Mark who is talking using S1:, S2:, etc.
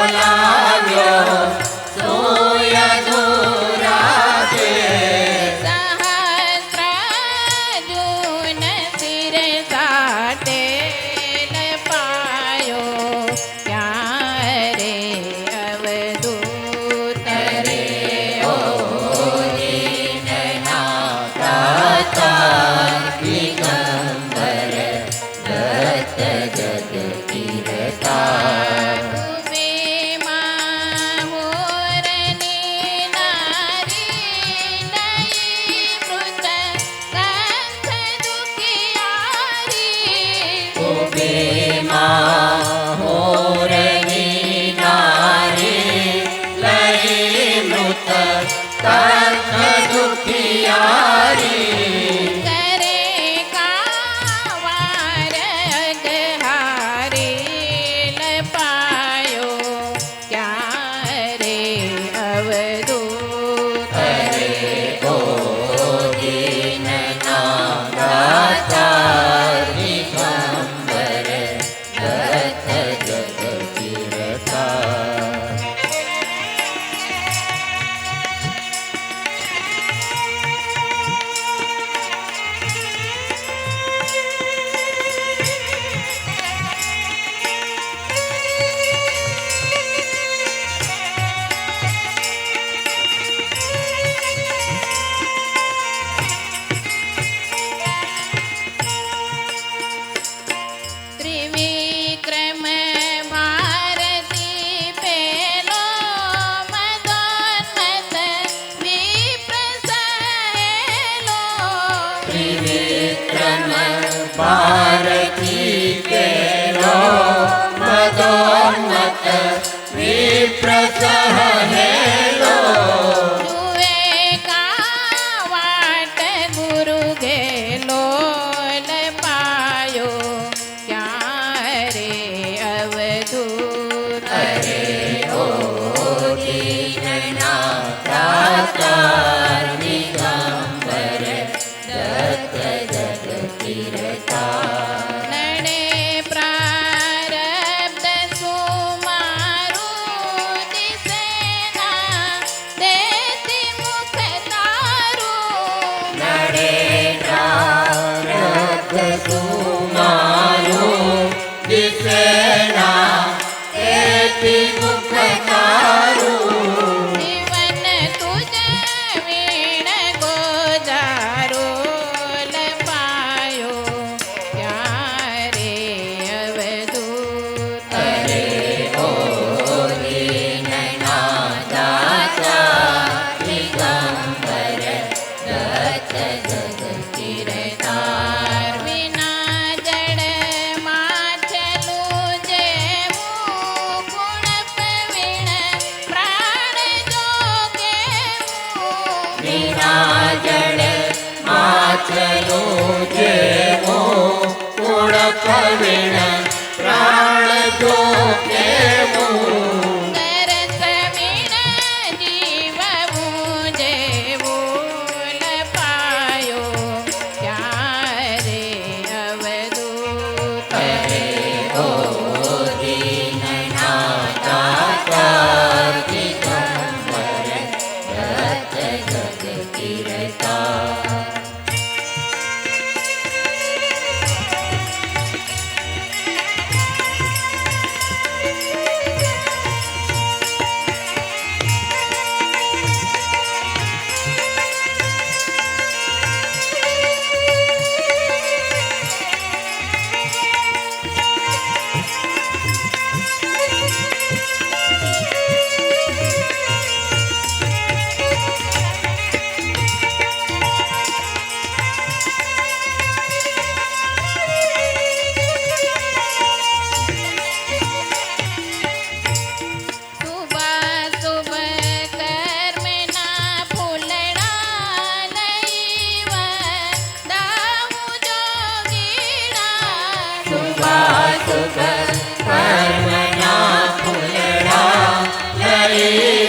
S1: Hola.
S2: Bharti प्रसा પાત્રનું જેવો ઓળખ વિના પ્રાણ જો કે aí.